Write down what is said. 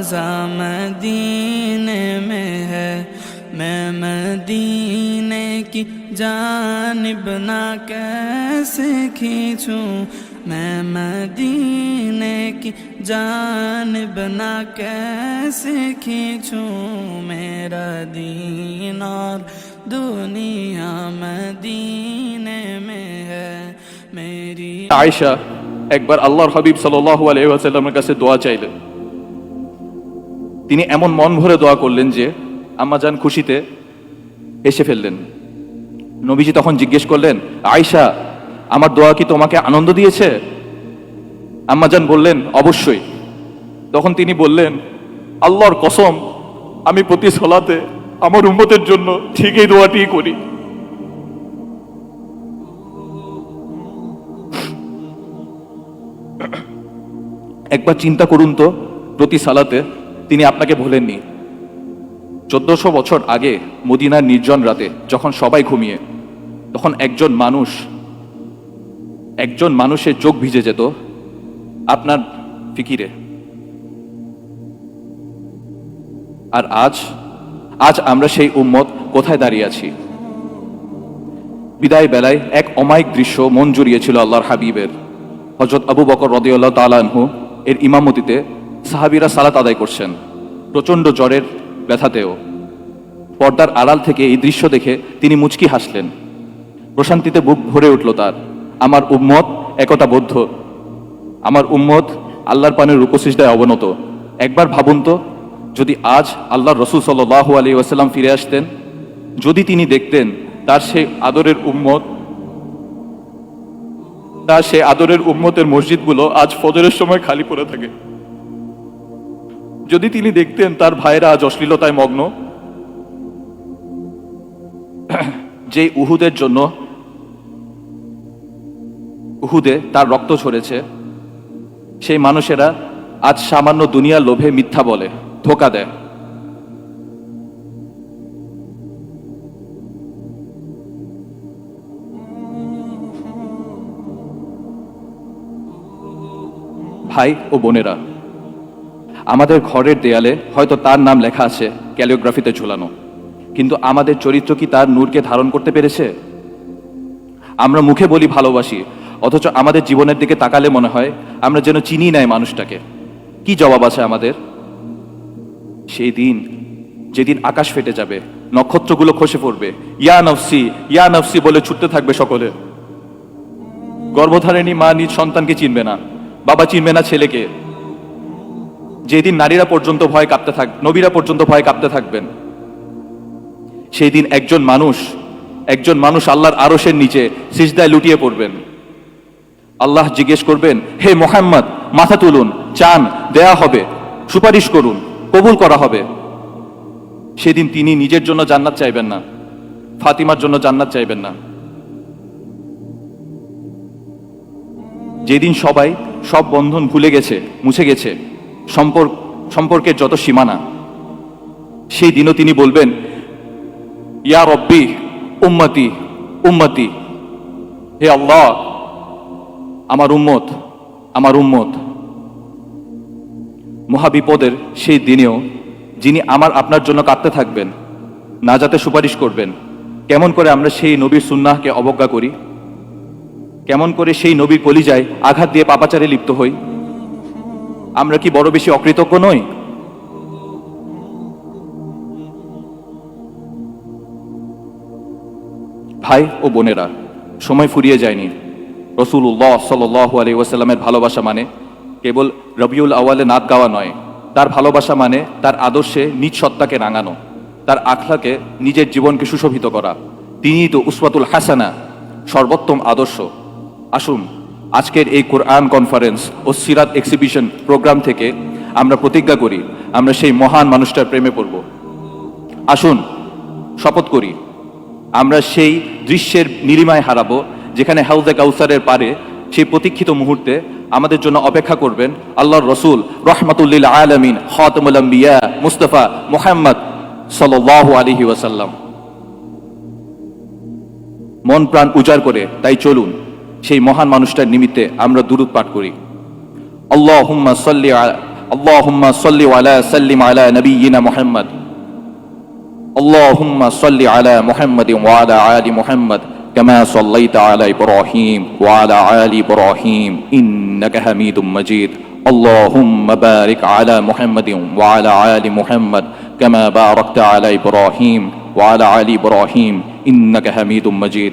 रोज़ा मदीने में है मैं मदीने की जानब ना कैसे खींचूं मैं मदीने की जानब ना कैसे खींचूं मेरा दीन और दुनिया मदीने में है मेरी আয়েশা একবার আল্লাহর হাবিব সাল্লাল্লাহু আলাইহি ওয়াসাল্লামের কাছে দোয়া চাইলেন তিনি এমন মন ভরে দোয়া করলেন যে আম্মাজান খুশিতে হেসে ফেললেন। নবীজি তখন জিজ্ঞেস করলেন, আয়েশা, আমার দোয়া কি তোমাকে আনন্দ দিয়েছে? আম্মাজান বললেন, অবশ্যই। তখন তিনি বললেন, আল্লাহর কসম, আমি প্রতি সলাতে আমার উম্মতের জন্য ঠিক এই দোয়াটিই করি। একবার চিন্তা করুন তো, প্রতি সালাতে তিনি আপনাকে ভোলেননি। চোদ্দশো বছর আগে মদিনার নির্জন রাতে যখন সবাই ঘুমিয়ে, তখন একজন মানুষ, একজন মানুষের চোখ ভিজে যেত আপনার ফিকিরে। আর আজ আজ আমরা সেই উম্মত কোথায় দাঁড়িয়ে আছি? বিদায় বেলায় এক অমায়িক দৃশ্য মন জুড়িয়েছিল আল্লাহর হাবিবের। হজরত আবু বকর রদিউল্লাহ তালানহু এর ইমামতিতে সাহাবিরা সালাত আদায় করছেন। প্রচণ্ড জ্বরের ব্যথাতেও। পর্দার আড়াল থেকে এই দৃশ্য দেখে তিনি মুচকি হাসলেন। প্রশান্তিতে বুক ভরে উঠল তার। আমার উম্মত একতাবদ্ধ। আমার উম্মত আল্লাহর পানের উপসিষ্টায় অবনত। একবার ভাবুন তো, যদি আজ আল্লাহর রসুল সাল্লাহ আলী ওয়াসাল্লাম ফিরে আসতেন, যদি তিনি দেখতেন তার সেই আদরের উম্মত, তার সেই আদরের উম্মতের মসজিদগুলো আজ ফজরের সময় খালি পড়ে থাকে। যদি তিনি দেখতেন তার ভাইরা আজ অশ্লীলতায় মগ্ন, যে উহুদের জন্য, উহুদে তার রক্ত ঝরেছে, সেই মানুষেরা আজ সামান্য দুনিয়ার লোভে মিথ্যা বলে, ধোকা দেয়। ভাই ও বোনেরা আমাদের ঘরের দেয়ালে হয়তো তার নাম লেখা আছে, ক্যালিওগ্রাফিতে ঝুলানো। কিন্তু আমাদের চরিত্র কি তার নূরকে ধারণ করতে পেরেছে? আমরা মুখে বলি ভালোবাসি, অথচ আমাদের জীবনের দিকে তাকালে মনে হয় আমরা যেন চিনি নাই মানুষটাকে। কি জবাব আছে আমাদের? সেই দিন, যেদিন আকাশ ফেটে যাবে, নক্ষত্রগুলো খসে পড়বে। ইয়া নফসি ইয়া নফসি বলে ছুটতে থাকবে সকলে। গর্ভধারিণী মা নিজ সন্তানকে চিনবে না, বাবা চিনবে না ছেলেকে। যেদিন নারীরা পর্যন্ত ভয় কাঁপতে থাক, নবীরা পর্যন্ত ভয় কাঁপতে থাকবেন। সেই দিন একজন মানুষ একজন মানুষ আল্লাহর আরশের নিচে সিজদায় লুটিয়ে পড়বেন। আল্লাহ জিজ্ঞেস করবেন, হে মোহাম্মদ, মাথা তুলুন, চান, দেয়া হবে, সুপারিশ করুন, কবুল করা হবে। সেদিন তিনি নিজের জন্য জান্নাত চাইবেন না, ফাতিমার জন্য জান্নাত চাইবেন না। যেদিন সবাই সব বন্ধন ভুলে গেছে, মুছে গেছে সম্পর্ক, সম্পর্কের যত সীমানা, সেই দিনও তিনি বলবেন, ইয়া রব্বি, উম্মতি উম্মতি, হে আল্লাহ, আমার উম্মত আমার উম্মত। মহাবিপদের সেই দিনেও যিনি আমার আপনার জন্য কাঁদতে থাকবেন, না যাতে সুপারিশ করবেন, কেমন করে আমরা সেই নবীর সুন্নাহকে অবজ্ঞা করি? কেমন করে সেই নবীর কলিজায় আঘাত দিয়ে পাপাচারে লিপ্ত হই? আমরা কি বড় বেশি অকৃতজ্ঞ নই? ভাই ও বোনেরা, সময় ফুরিয়ে যায়নি। রসুল্লাহ সাল আলী ওয়াসাল্লামের ভালোবাসা মানে কেবল রবিউল আওয়ালে নাচ গাওয়া নয়। তার ভালোবাসা মানে তার আদর্শে নিজ সত্তাকে রাঙানো, তার আখলাকে নিজের জীবনকে সুশোভিত করা। তিনিই তো উসওয়াতুল হাসানা, সর্বোত্তম আদর্শ। আসুন আজকের এই কোরআন কনফারেন্স ও সিরাত এক্সিবিশন প্রোগ্রাম থেকে আমরা প্রতিজ্ঞা করি, আমরা সেই মহান মানুষটার প্রেমে পড়ব। আসুন, শপথ করি, আমরা সেই দৃশ্যের নীলিমায় হারাবো, যেখানে হাউজে কাউসারের পারে সেই প্রতীক্ষিত মুহূর্তে আমাদের জন্য অপেক্ষা করবেন আল্লাহর রসুল, রহমতুল্লিল আলমিন, খতমুল আম্বিয়া, মুস্তফা মোহাম্মদ সাল আলহি ওয়াসাল্লাম। মন প্রাণ উজাড় করে তাই চলুন। সেই মহান মানুষটার নিমিত্তে আমরা দুরুদ পাঠ করি আল্লাহ হুম্মা সাল্লি اللهم صل وعلى سلم على نبينا محمد اللهم صل على محمد وعلى آل محمد كما صليت على إبراهيم وعلى آل إبراهيم إنك حميد مجيد اللهم بارك على محمد وعلى آل محمد كما باركت على إبراهيم وعلى آل إبراهيم إنك حميد مجيد